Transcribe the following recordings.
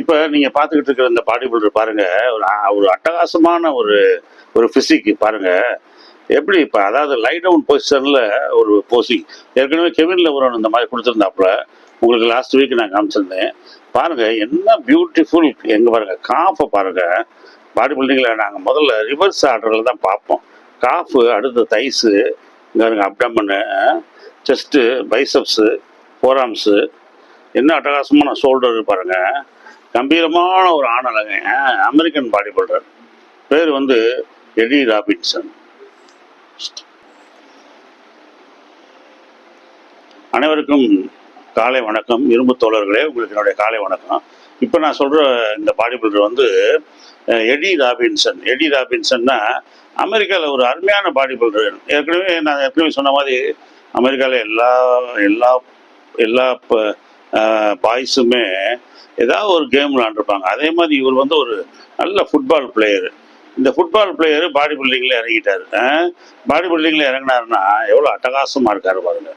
இப்போ நீங்க பார்த்துக்கிட்டு இருக்கிற இந்த பாடி பில்டர் பாருங்க ஒரு ஒரு அட்டகாசமான ஒரு ஒரு பிசிக் பாருங்க. எப்படி இப்போ அதாவது லை டவுன் பொசிஷன்ல ஒரு போசிங் ஏற்கனவே கெவின் லெவரன் இந்த மாதிரி கொடுத்துருந்தாப்புல. உங்களுக்கு லாஸ்ட் வீக் நான் காமிச்சிருந்தேன். பாருங்க என்ன பியூட்டிஃபுல் எங்க பாருங்க காஃபை பாருங்க. பாடி பில்டிங்கில் நாங்கள் முதல்ல ரிவர்ஸ் ஆர்டரில் தான் பார்ப்போம். காஃபு அடுத்து தைஸு இங்கே பாருங்க அப்டமனு செஸ்ட்டு பைசப்ஸு ஃபோராம்ஸு என்ன அட்டகாசமான ஷோல்டர் பாருங்கள் கம்பீரமான ஒரு ஆணழக அமெரிக்கன் பாடி பில்டர் பேர் வந்து எடி ராபின்சன். அனைவருக்கும் காலை வணக்கம். இரும்பு தோழர்களே உங்களுக்கு என்னுடைய காலை வணக்கம். இப்போ நான் சொல்கிற இந்த பாடி பில்டர் வந்து எடி ராபின்சன். எடி ராபின்சன்னா அமெரிக்காவில் ஒரு அருமையான பாடி பில்டர் ஏற்கனவே நான் ஏற்கனவே சொன்ன மாதிரி அமெரிக்காவில் எல்லா எல்லா எல்லா பாய்ஸுமே ஏதாவது ஒரு கேம் விளாண்டுருப்பாங்க அதே மாதிரி இவர் வந்து ஒரு நல்ல ஃபுட்பால் பிளேயர் இந்த ஃபுட்பால் பிளேயர் பாடி பில்டிங்கில் இறங்கிட்டாரு. பாடி பில்டிங்கில் இறங்கினாருன்னா எவ்வளோ அட்டகாசமாக இருக்காரு பாருங்க.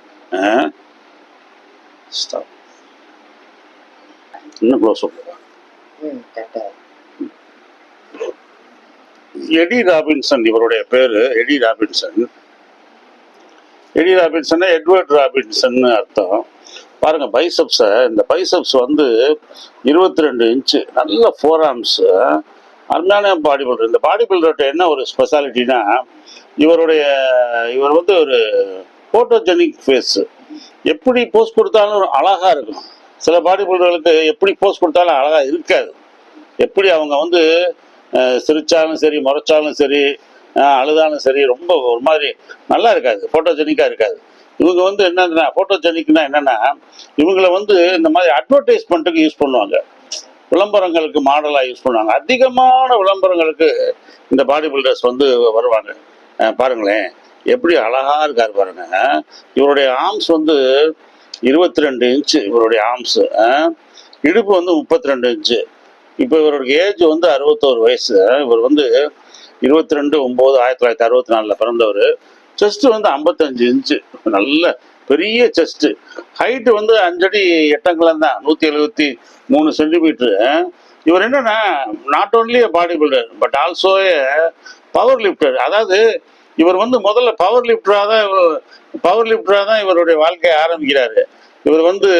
இன்னும் க்ளோஸ் எடி ராபின்சன் இவருடைய பேரு Eddie Robinson. Eddie Robinson Edward Robinson அர்த்தம். பாருங்க பைசப்ஸை இந்த பைசப்ஸ் வந்து இருபத்தி ரெண்டு இன்ச்சு நல்ல ஃபோர் ஆர்ம்ஸு அருமையான பாடி பில்டர் இந்த பாடி பில்டர்கிட்ட என்ன ஒரு ஸ்பெஷாலிட்டினா இவருடைய இவர் வந்து ஒரு ஃபோட்டோஜெனிக் ஃபேஸு எப்படி போஸ்ட் கொடுத்தாலும் அழகாக இருக்கும். சில பாடி பில்டர்களுக்கு எப்படி போஸ்ட் கொடுத்தாலும் அழகாக இருக்காது. எப்படி அவங்க வந்து சிரித்தாலும் சரி முறைச்சாலும் சரி அழுதாலும் சரி ரொம்ப ஒரு மாதிரி நல்லா இருக்காது ஃபோட்டோஜெனிக்காக இருக்காது. இவங்க வந்து என்னன்னா ஃபோட்டோஜெனிக்னா என்னன்னா இவங்களை வந்து இந்த மாதிரி அட்வர்டைஸ்மெண்ட்டுக்கு யூஸ் பண்ணுவாங்க. விளம்பரங்களுக்கு மாடலாக யூஸ் பண்ணுவாங்க. அதிகமான விளம்பரங்களுக்கு இந்த பாடி பில்டர்ஸ் வந்து வருவாங்க. பாருங்களேன். எப்படி அழகாக இருக்கார் பாருங்க. இவருடைய ஆர்ம்ஸ் வந்து இருபத்தி ரெண்டு இன்ச்சு இவருடைய ஆர்ம்ஸு இடுப்பு வந்து முப்பத்தி ரெண்டு இன்ச்சு இப்போ இவருடைய ஏஜ் வந்து அறுபத்தோரு வயசு. இவர் வந்து இருபத்தி ரெண்டு ஒம்பது ஆயிரத்தி தொள்ளாயிரத்தி அறுபத்தி நாலில் பிறந்தவர். செஸ்ட்டு வந்து ஐம்பத்தஞ்சு இன்ச்சு நல்ல பெரிய செஸ்ட்டு ஹைட்டு வந்து அஞ்சடி எட்டங்கலம் தான். நூற்றி எழுபத்தி மூணு சென்டிமீட்ரு இவர் என்னன்னா not only body builder but also power lifter அதாவது இவர் வந்து முதல்ல பவர் லிஃப்டராக தான் பவர் லிஃப்டராக தான் இவருடைய வாழ்க்கையை ஆரம்பிக்கிறாரு. இவர் வந்து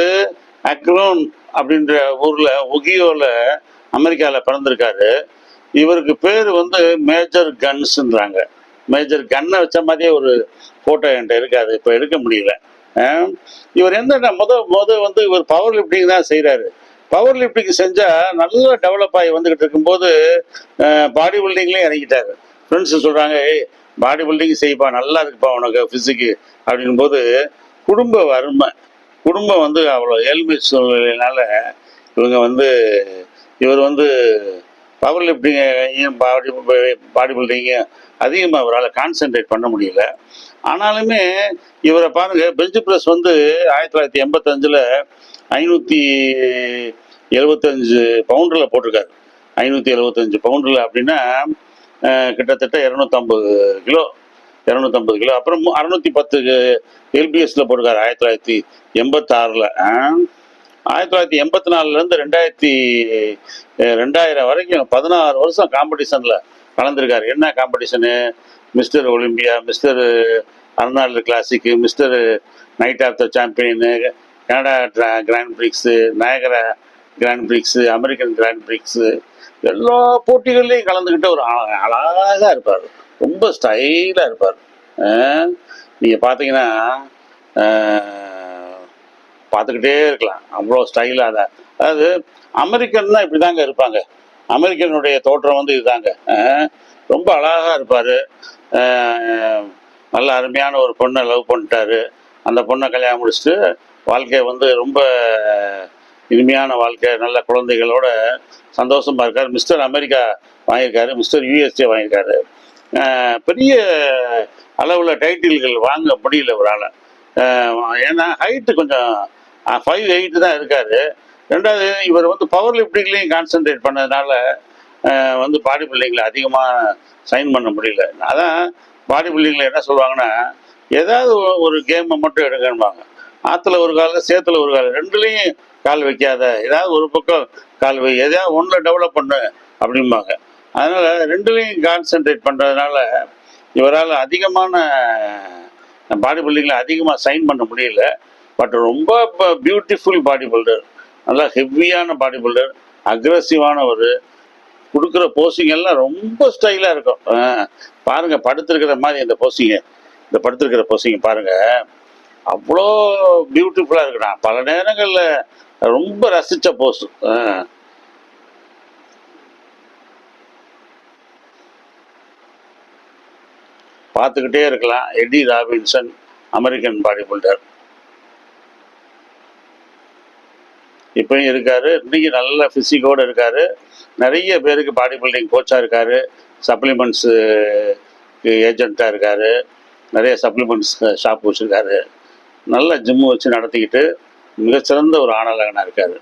அக்ரோன் அப்படின்ற ஊரில் ஒகியோவில் அமெரிக்காவில் பிறந்திருக்காரு. இவருக்கு பேர் வந்து மேஜர் கன்ஸ்ன்றாங்க. மேஜர் கண்ணை வச்ச மாதிரியே ஒரு ஃபோட்டோ என்கிட்ட இருக்காது இப்போ எடுக்க முடியல. இவர் என்ன முத முத வந்து இவர் பவர் லிஃப்டிங் தான் செய்கிறாரு பவர் லிஃப்டிங் செஞ்சால் நல்லா டெவலப் ஆகி வந்துக்கிட்டு இருக்கும்போது பாடி பில்டிங்லேயும் இறங்கிட்டார். ஃப்ரெண்ட்ஸு சொல்கிறாங்க ஏய் பாடி பில்டிங் செய்ப்பா நல்லா இருக்குப்பா உனக்கு ஃபிசிக்கு அப்படின் போது குடும்ப வறுமை. குடும்பம் வந்து அவ்வளோ ஏழ்மை சூழ்நிலையினால இவங்க வந்து இவர் வந்து பவர் ஏன் பாடி பாடி பில்டிங்க அதிகமாக அவரால் கான்சென்ட்ரேட் பண்ண முடியல. ஆனாலுமே இவரை பாருங்கள் பெஞ்ச் ப்ரெஸ் வந்து ஆயிரத்தி தொள்ளாயிரத்தி எண்பத்தஞ்சில் ஐநூற்றி எழுபத்தஞ்சு பவுண்டில் போட்டிருக்காரு. ஐநூற்றி எழுபத்தஞ்சு பவுண்டில் அப்படின்னா கிட்டத்தட்ட இரநூத்தம்பது கிலோ இரநூத்தம்பது கிலோ. அப்புறம் அறுநூத்தி பத்து எல்பிஎஸ்ல போட்டிருக்காரு ஆயிரத்தி தொள்ளாயிரத்தி எண்பத்தாறில். ஆயிரத்தி தொள்ளாயிரத்தி எண்பத்தி நாலுலேருந்து ரெண்டாயிரத்தி ரெண்டாயிரம் வரைக்கும் பதினாறு வருஷம் காம்படிஷனில் கலந்துருக்காரு. என்ன competition Mister Olympia Mister Arnold classic Mister knight of the champion Canada Grand Prix Niagara Grand Prix American Grand Prix எல்லா போட்டிகள்லையும் கலந்துக்கிட்டு ஒரு அழகாக இருப்பார். ரொம்ப ஸ்டைலாக இருப்பார். நீங்கள் பார்த்தீங்கன்னா பார்த்துக்கிட்டே இருக்கலாம். அவ்வளோ ஸ்டைலாக தான் அதாவது அமெரிக்கன் தான் இப்படி தாங்க இருப்பாங்க. அமெரிக்கனுடைய தோற்றம் வந்து இதுதாங்க. ரொம்ப அழகாக இருப்பார். நல்ல அருமையான ஒரு பொண்ணை லவ் பண்ணிட்டாரு. அந்த பொண்ணை கல்யாணம் முடிச்சுட்டு வாழ்க்கையை வந்து ரொம்ப இனிமையான வாழ்க்கை நல்ல குழந்தைகளோட சந்தோஷமாக இருக்கார். மிஸ்டர் அமெரிக்கா வாங்கியிருக்காரு. மிஸ்டர் யூஎஸ்ஏ வாங்கியிருக்காரு. பெரிய அளவில் டைட்டில்கள் வாங்க முடியல இவரால் ஏன்னா ஹைட்டு கொஞ்சம் ஃபைவ் எயிட் தான் இருக்காரு. ரெண்டாவது இவர் வந்து பவர் லிஃப்டிங்லேயும் கான்சென்ட்ரேட் பண்ணதுனால வந்து பாடி பில்டிங்கில் அதிகமாக சைன் பண்ண முடியல. அதான் பாடி பில்டிங்கில் என்ன சொல்லுவாங்கன்னா ஏதாவது ஒரு கேமை மட்டும் எடுக்கணும்பாங்க ஆற்றுல ஒரு கால சேத்துல ஒரு கால் ரெண்டுலேயும் கால் வைக்காத ஏதாவது ஒரு பக்கம் கால் வை எதாவது ஒன்றில் டெவலப் பண்ணு அப்படிம்பாங்க. அதனால் ரெண்டுலேயும் கான்சென்ட்ரேட் பண்ணுறதுனால இவரால் அதிகமான பாடி பில்டிங்கில் அதிகமாக சைன் பண்ண முடியல. பட் ரொம்ப பியூட்டிஃபுல் பாடி பில்டர் நல்லா ஹெவியான பாடி பில்டர் அக்ரஸிவானவர் கொடுக்குற போஸ்டிங் எல்லாம் ரொம்ப ஸ்டைலாக இருக்கும். ஆ, படுத்துருக்கிற மாதிரி இந்த போசிங்க இந்த படுத்துருக்கிற போசிங்க பாருங்கள் அவ்வளோ பியூட்டிஃபுல்லாக இருக்கு. பல நேரங்களில் ரொம்ப ரசித்த போஸ் பார்த்துக்கிட்டே இருக்கலாம். Eddie Robinson American body builder இப்பயும் இருக்காரு. இன்னைக்கு நல்ல ஃபிசிக்கோடு இருக்காரு. நிறைய பேருக்கு பாடி பில்டிங் கோச்சாக இருக்காரு. சப்ளிமெண்ட்ஸு ஏஜென்ட்டாக இருக்காரு. நிறைய சப்ளிமெண்ட்ஸ் ஷாப் வச்சுருக்காரு. நல்ல ஜிம்மு வச்சு நடத்திக்கிட்டு மிகச்சிறந்த ஒரு ஆணலகனாக இருக்காரு.